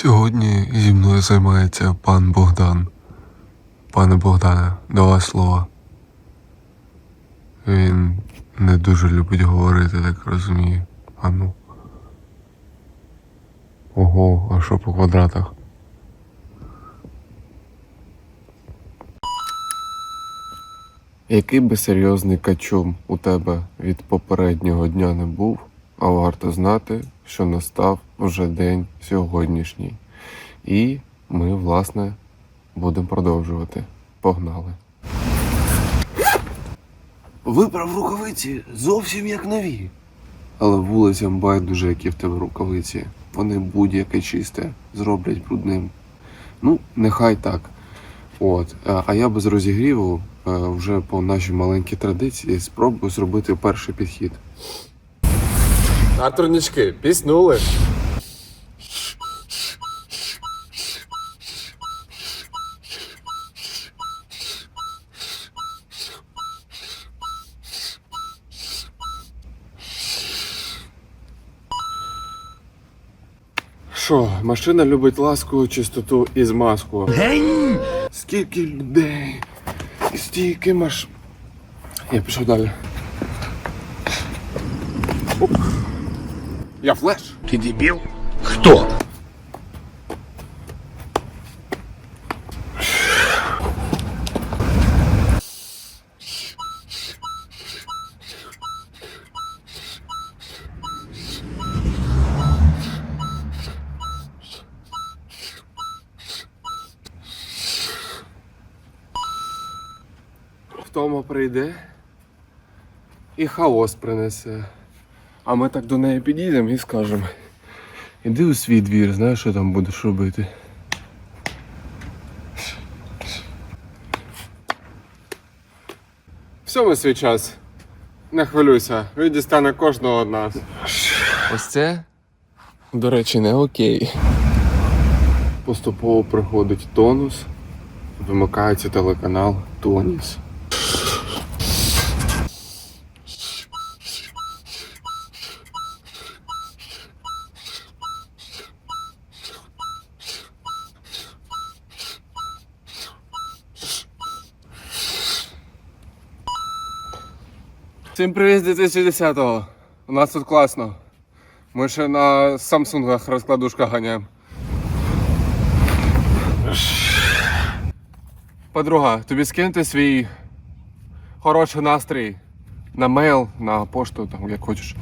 Сьогодні зі мною займається пан Богдан. Пане Богдане, до вас слова. Він не дуже любить говорити, так розумію. А ну. Ого, а що по квадратах? Який би серйозний качум у тебе від попереднього дня не був, а варто знати, що настав вже день сьогоднішній. І ми, власне, будемо продовжувати. Погнали. Виправ рукавиці зовсім як нові. Але вулицям байдуже, які в тебе рукавиці. Вони будь-яке чисте зроблять брудним. Ну, нехай так. От. А а я без розігріву е, вже по нашій маленькій традиції спробую зробити перший підхід. Артрунічки, піснули. Що, машина любить ласку, чистоту і змазку. Скільки людей, стільки маш. Я пішов далі. Оп. Я флеш. Ты дебил? Кто? Втома прийде і хаос принесе. А ми так до неї підійдемо і скажемо. Іди у свій двір, знаєш, що там будеш робити. Всьому свій час. Не хвилюйся, він дістане кожного з нас. Ось це, до речі, не окей. Поступово приходить тонус, вимикається телеканал Тоніс. Всім привіт з 2010-го. У нас тут класно. Ми ще на самсунгах розкладушка ганяємо. Подруга, тобі скиньте свій хороший настрій на мейл, на пошту, там як хочеш.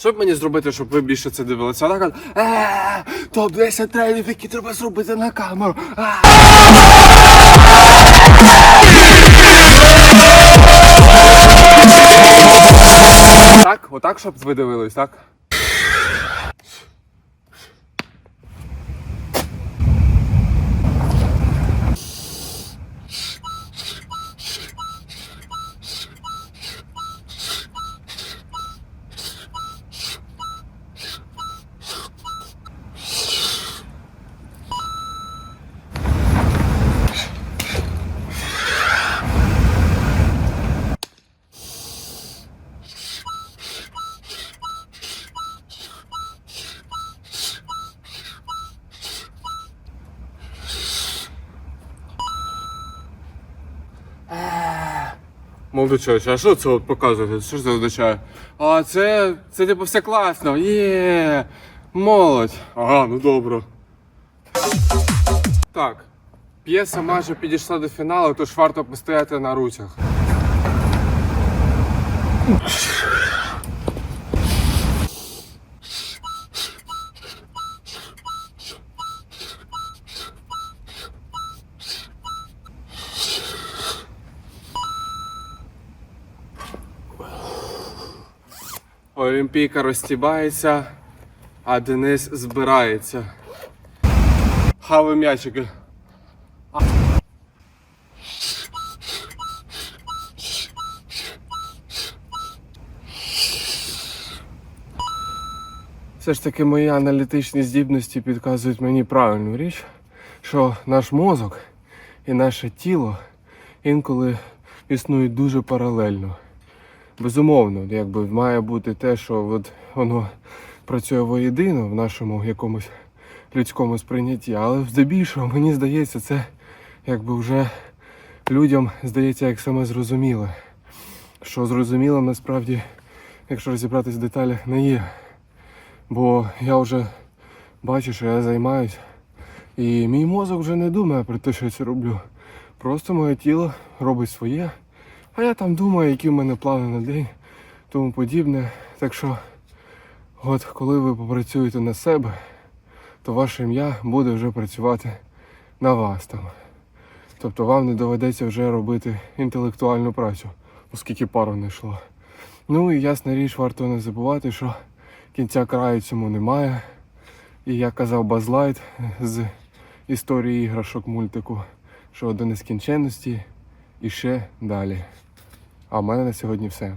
Що б мені зробити, щоб ви більше це дивилися? Вона каже, «Е, топ-10 трейлів, які треба зробити на камеру. Так, отак, щоб ви дивились, так? Молодочович, а що це от показуєте? Що це означає? А це, це типу все класно. Є, молодь. Ага, ну добре. Так. П'єса майже підійшла до фіналу, тож варто постояти на руцях. Олімпійка розстібається, а Денис збирається. Хави м'ячики. Все ж таки мої аналітичні здібності підказують мені правильну річ, що наш мозок і наше тіло інколи існують дуже паралельно. Безумовно, якби має бути те, що от воно працює воєдино в нашому якомусь людському сприйнятті, але здебільшого мені здається, це якби вже людям здається як саме зрозуміле. Що зрозумілим насправді, якщо розібратись в деталях, не є. Бо я вже бачу, що я займаюсь, і мій мозок вже не думає про те, що я це роблю. Просто моє тіло робить своє, а я там думаю, які в мене плани на день, тому подібне. Так що, от коли ви попрацюєте на себе, то ваше ім'я буде вже працювати на вас там. Тобто вам не доведеться вже робити інтелектуальну працю, оскільки пару не йшло. Ну і ясна річ, варто не забувати, що кінця краю цьому немає. І як казав Базлайт з історії іграшок мультику, що до нескінченності і ще далі. А в мене на сьогодні все.